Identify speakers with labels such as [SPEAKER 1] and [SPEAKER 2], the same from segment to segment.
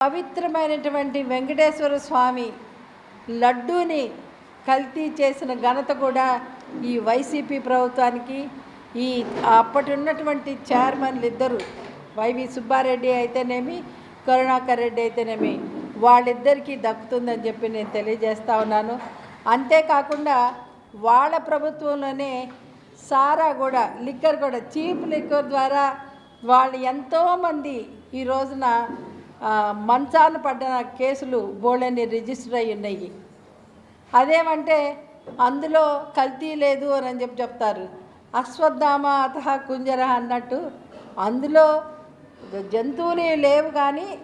[SPEAKER 1] పవిత్రమైనటువంటి వెంకటేశ్వర స్వామి లడ్డూని కల్తీ చేసిన ఘనత కూడా ఈ వైసీపీ ప్రభుత్వానికి. ఈ అప్పటి ఉన్నటువంటి చైర్మన్లు ఇద్దరు వైవి సుబ్బారెడ్డి అయితేనేమి కరుణాకర్ రెడ్డి అయితేనేమి వాళ్ళిద్దరికీ దక్కుతుందని చెప్పి నేను తెలియజేస్తా ఉన్నాను. అంతేకాకుండా వాళ్ళ ప్రభుత్వంలోనే సారా కూడా లిక్కర్ కూడా చీప్ లిక్కర్ ద్వారా వాళ్ళు ఎంతోమంది ఈ రోజున మంచాన పడ్డ కేసులు బోళ్ళని రిజిస్టర్ అయి ఉన్నాయి. అదేమంటే అందులో కల్తీ లేదు అని చెప్పి చెప్తారు. అశ్వత్థామ అత కుంజర అన్నట్టు అందులో జంతువులు లేవు కానీ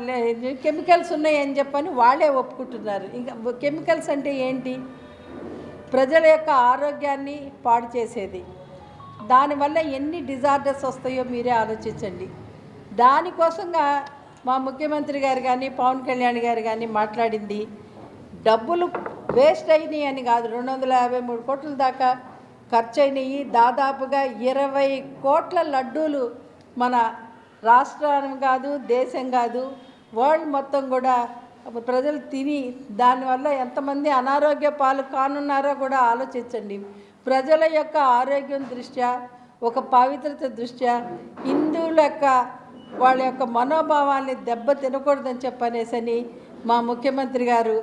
[SPEAKER 1] లే- కెమికల్స్ ఉన్నాయని చెప్పని వాళ్ళే ఒప్పుకుంటున్నారు. ఇంకా కెమికల్స్ అంటే ఏంటి? ప్రజల యొక్క ఆరోగ్యాన్ని పాడు చేసేది. దానివల్ల ఎన్ని డిజార్డర్స్ వస్తాయో మీరే ఆలోచించండి. దానికోసంగా మా ముఖ్యమంత్రి గారు కానీ పవన్ కళ్యాణ్ గారు కానీ మాట్లాడింది డబ్బులు వేస్ట్ అయినాయి అని కాదు రెండు వందల యాభై మూడు కోట్ల దాకా ఖర్చు అయినాయి దాదాపుగా ఇరవై కోట్ల లడ్డూలు మన రాష్ట్రం కాదు దేశం కాదు వరల్డ్ మొత్తం కూడా ప్రజలు తిని దానివల్ల ఎంతమంది అనారోగ్య పాలు కానున్నారో కూడా ఆలోచించండి. ప్రజల యొక్క ఆరోగ్యం దృష్ట్యా ఒక పవిత్రత దృష్ట్యా హిందువుల యొక్క వాళ్ళ యొక్క మనోభావాల్ని దెబ్బ తినకూడదని చెప్పనేసని మా ముఖ్యమంత్రి గారు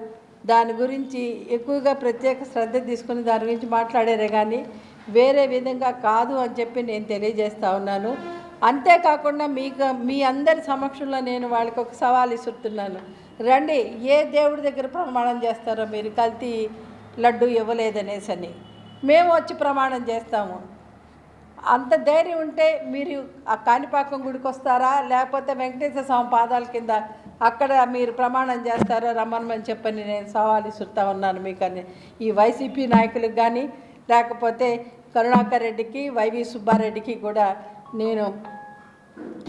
[SPEAKER 1] దాని గురించి ఎక్కువగా ప్రత్యేక శ్రద్ధ తీసుకుని దాని గురించి మాట్లాడారే కానీ వేరే విధంగా కాదు అని చెప్పి నేను తెలియజేస్తా ఉన్నాను. అంతేకాకుండా మీకు మీ అందరి సమక్షంలో నేను వాళ్ళకి ఒక సవాల్ ఇస్తున్నాను రండి ఏ దేవుడి దగ్గర ప్రమాణం చేస్తారో మీరు కల్తీ లడ్డు ఇవ్వలేదనేసని. మేము వచ్చి ప్రమాణం చేస్తాము. అంత ధైర్యం ఉంటే మీరు ఆ కాణిపాకం గుడికి వస్తారా లేకపోతే వెంకటేశ్వర స్వామి పాదాల కింద అక్కడ మీరు ప్రమాణం చేస్తారా? రమ్మనమని చెప్పని నేను సవాల్ ఇస్తుతా ఉన్నాను మీకు అని ఈ వైసీపీ నాయకులకు కానీ లేకపోతే కరుణాకర్ రెడ్డికి వైవి సుబ్బారెడ్డికి కూడా నేను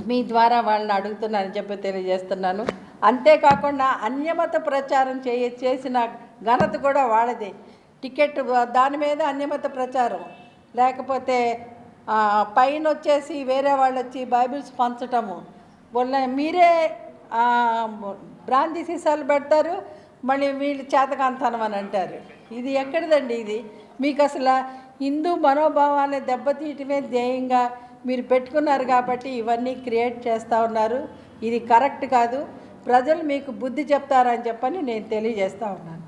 [SPEAKER 1] మీ ద్వారా వాళ్ళని అడుగుతున్నానని చెప్పి తెలియజేస్తున్నాను. అంతేకాకుండా అన్యమత ప్రచారం చేయ చేసిన ఘనత కూడా వాళ్ళదే. టికెట్ దాని మీద అన్యమత ప్రచారం. లేకపోతే పైన వచ్చేసి వేరే వాళ్ళు వచ్చి బైబిల్స్ పంచటము. వాళ్ళ మీరే బ్రాంతి సీసాలు పెడతారు మళ్ళీ వీళ్ళు చేతకాంతనం అని అంటారు. ఇది ఎక్కడిదండి ఇది? మీకు అసలు హిందూ మనోభావాన్ని దెబ్బతీయటమే ధ్యేయంగా మీరు పెట్టుకున్నారు కాబట్టి ఇవన్నీ క్రియేట్ చేస్తూ ఉన్నారు. ఇది కరెక్ట్ కాదు. ప్రజలు మీకు బుద్ధి చెప్తారని చెప్పని నేను తెలియజేస్తూ ఉన్నాను.